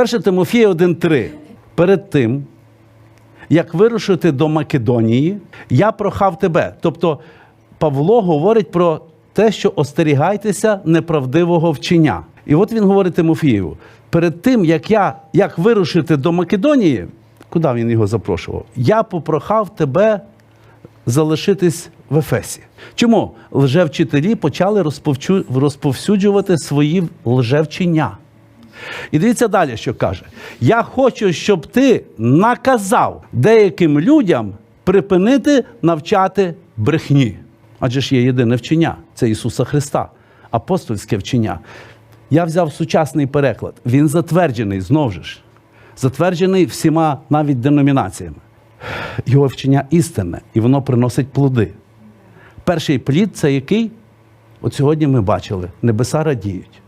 1 Тимофія 1.3. Перед тим, як вирушити до Македонії, я прохав тебе. Тобто Павло говорить про те, що остерігайтеся неправдивого вчення. І от він говорить Тимофієву: перед тим, як я як вирушити до Македонії, куди він його запрошував, я попрохав тебе залишитись в Ефесі. Чому лжевчителі почали розповсюджувати свої лжевчення? І дивіться далі, що каже: Я хочу, щоб ти наказав деяким людям припинити навчати брехні. Адже ж є єдине вчення це Ісуса Христа, апостольське вчення. Я взяв сучасний переклад. Він затверджений знову ж, затверджений всіма навіть деномінаціями. Його вчення істинне, і воно приносить плоди. Перший плід це який? От сьогодні ми бачили, небеса радіють.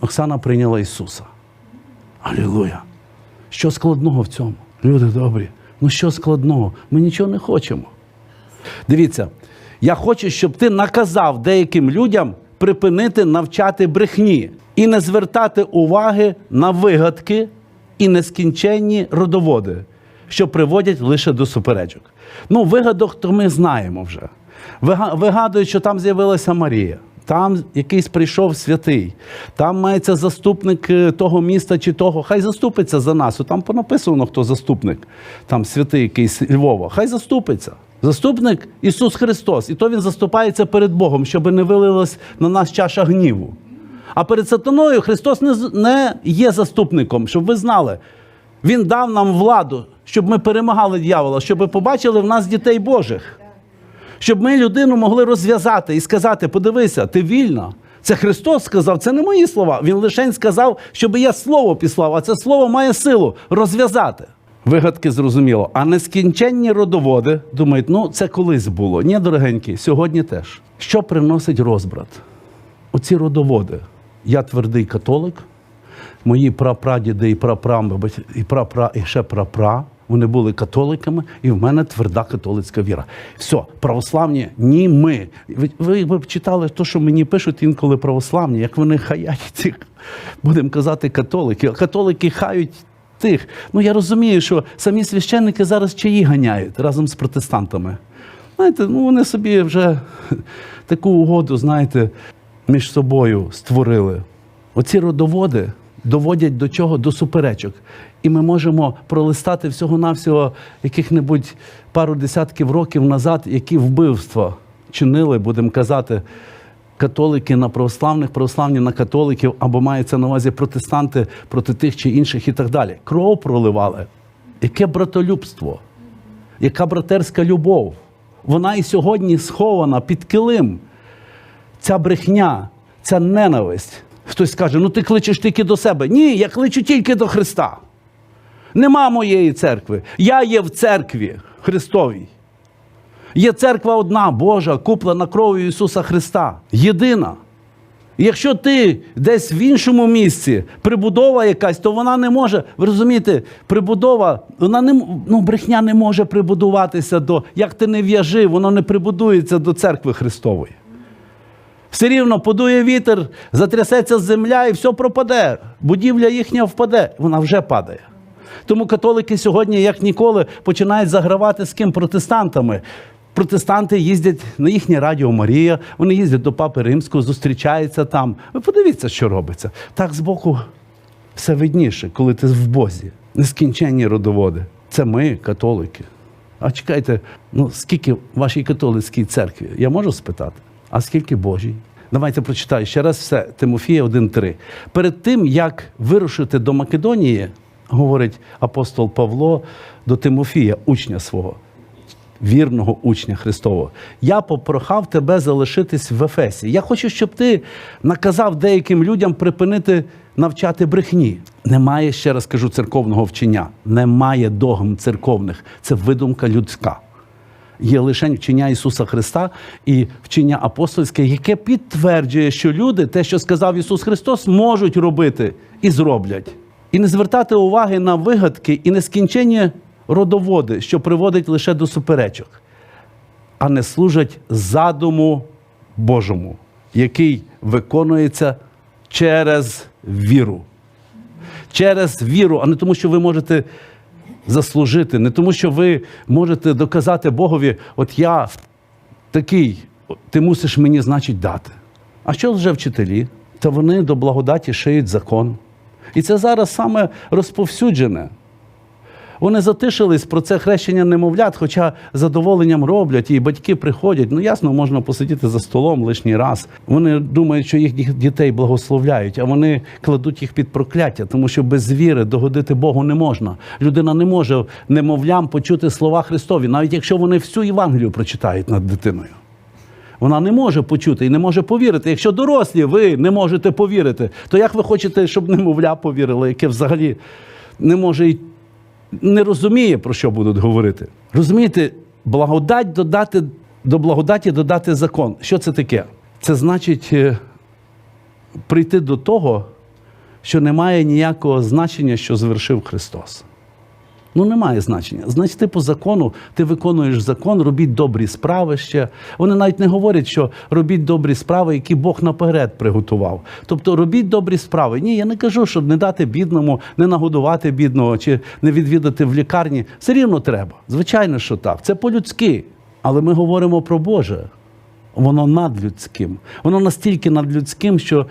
Оксана прийняла Ісуса. Алілуя! Що складного в цьому? Люди добрі. Ну що складного? Ми нічого не хочемо. Дивіться, я хочу, щоб ти наказав деяким людям припинити навчати брехні і не звертати уваги на вигадки і нескінченні родоводи, що приводять лише до суперечок. Ну, вигадок то ми знаємо вже. Вига- Вигадують, що там з'явилася Марія. Там якийсь прийшов святий, там мається заступник е, того міста чи того. Хай заступиться за нас. Там понаписано, хто заступник, там святий якийсь Львова. Хай заступиться. Заступник Ісус Христос. І то Він заступається перед Богом, щоб не вилилась на нас чаша гніву. А перед сатаною Христос не, не є заступником, щоб ви знали. Він дав нам владу, щоб ми перемагали дьявола, щоб ви побачили в нас дітей Божих. Щоб ми людину могли розв'язати і сказати: подивися, ти вільна. Це Христос сказав, це не мої слова. Він лише сказав, щоб я слово післав, а це слово має силу розв'язати. Вигадки зрозуміло. А нескінченні родоводи думають, ну це колись було. Ні, дорогенькі, сьогодні теж. Що приносить розбрат? Оці родоводи. Я твердий католик, мої прапрадіди і прапрами, і прапра, і ще прапра. Вони були католиками, і в мене тверда католицька віра. Все, православні ні ми. Ви, ви, ви читали те, що мені пишуть інколи православні, як вони хаять цих, будемо казати, католики. Католики хають тих. Ну я розумію, що самі священники зараз чиї ганяють разом з протестантами. Знаєте, ну вони собі вже таку угоду, знаєте, між собою створили. Оці родоводи доводять до чого? До суперечок. І ми можемо пролистати всього-навсього яких-небудь пару десятків років назад, які вбивства чинили, будемо казати, католики на православних, православні на католиків, або мається на увазі протестанти проти тих чи інших і так далі. Кров проливали. Яке братолюбство, яка братерська любов. Вона і сьогодні схована під килим ця брехня, ця ненависть. Хтось скаже, ну ти кличеш тільки до себе. Ні, я кличу тільки до Христа. Нема моєї церкви. Я є в церкві Христовій. Є церква одна, Божа, куплена кров'ю Ісуса Христа. Єдина. Якщо ти десь в іншому місці, прибудова якась, то вона не може. Ви розумієте, прибудова, вона не ну, брехня не може прибудуватися до. Як ти не в'яжи, воно не прибудується до церкви Христової. Все рівно подує вітер, затрясеться земля і все пропаде. Будівля їхня впаде, вона вже падає. Тому католики сьогодні, як ніколи, починають загравати з ким протестантами. Протестанти їздять на їхнє Радіо Марія, вони їздять до Папи Римського, зустрічаються там. Ви подивіться, що робиться. Так збоку все видніше, коли ти в Бозі. Нескінченні родоводи. Це ми, католики. А чекайте, ну скільки в вашій католицькій церкві? Я можу спитати? А скільки Божій? Давайте прочитаю ще раз все. Тимофія 1.3. Перед тим, як вирушити до Македонії, говорить апостол Павло до Тимофія, учня свого, вірного учня Христового. Я попрохав тебе залишитись в Ефесі. Я хочу, щоб ти наказав деяким людям припинити навчати брехні. Немає, ще раз кажу, церковного вчення. Немає догм церковних. Це видумка людська. Є лише вчення Ісуса Христа і вчення апостольське, яке підтверджує, що люди, те, що сказав Ісус Христос, можуть робити і зроблять. І не звертати уваги на вигадки і нескінченні родоводи, що приводить лише до суперечок, а не служать задуму Божому, який виконується через віру. через віру, а не тому, що ви можете заслужити, не тому, що ви можете доказати Богові, от я такий, ти мусиш мені, значить, дати. А що вже вчителі? Та вони до благодаті шиють закон. І це зараз саме розповсюджене. Вони затишились про це хрещення немовлят, хоча задоволенням роблять, і батьки приходять. Ну ясно, можна посидіти за столом лишній раз. Вони думають, що їхніх дітей благословляють, а вони кладуть їх під прокляття, тому що без віри догодити Богу не можна. Людина не може немовлям почути слова Христові, навіть якщо вони всю Євангелію прочитають над дитиною. Вона не може почути і не може повірити. Якщо дорослі ви не можете повірити, то як ви хочете, щоб немовля повірило, яке взагалі не може й не розуміє, про що будуть говорити. Розумієте, благодать додати до благодаті додати закон. Що це таке? Це значить е, прийти до того, що немає ніякого значення, що звершив Христос. Ну, немає значення. Значить, ти по закону, ти виконуєш закон, робіть добрі справи ще. Вони навіть не говорять, що робіть добрі справи, які Бог наперед приготував. Тобто робіть добрі справи. Ні, я не кажу, щоб не дати бідному, не нагодувати бідного чи не відвідати в лікарні. Все рівно треба. Звичайно, що так. Це по-людськи. Але ми говоримо про Боже. Воно надлюдським. Воно настільки надлюдським, що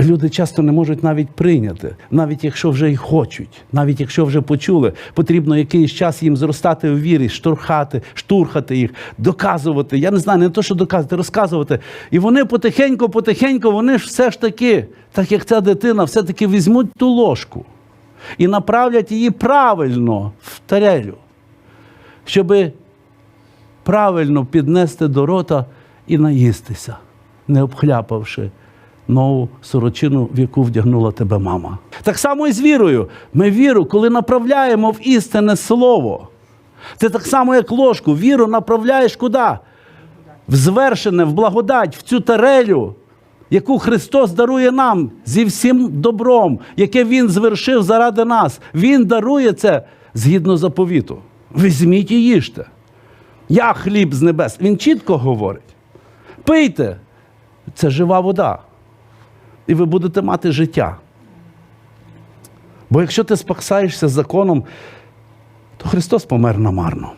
Люди часто не можуть навіть прийняти, навіть якщо вже й хочуть, навіть якщо вже почули, потрібно якийсь час їм зростати у вірі, штурхати, штурхати їх, доказувати. Я не знаю, не то, що доказувати, розказувати. І вони потихеньку, потихеньку, вони ж все ж таки, так як ця дитина, все-таки візьмуть ту ложку і направлять її правильно в тарелю, щоби правильно піднести до рота і наїстися, не обхляпавши нову сорочину, в яку вдягнула тебе мама. Так само і з вірою. Ми віру, коли направляємо в істинне слово. Це так само, як ложку. Віру направляєш куди? В звершене, в благодать, в цю тарелю, яку Христос дарує нам зі всім добром, яке Він звершив заради нас. Він дарує це згідно заповіту. Візьміть і їжте. Я хліб з небес. Він чітко говорить. Пийте, це жива вода. І ви будете мати життя. Бо якщо ти спасаєшся законом, то Христос помер намарно.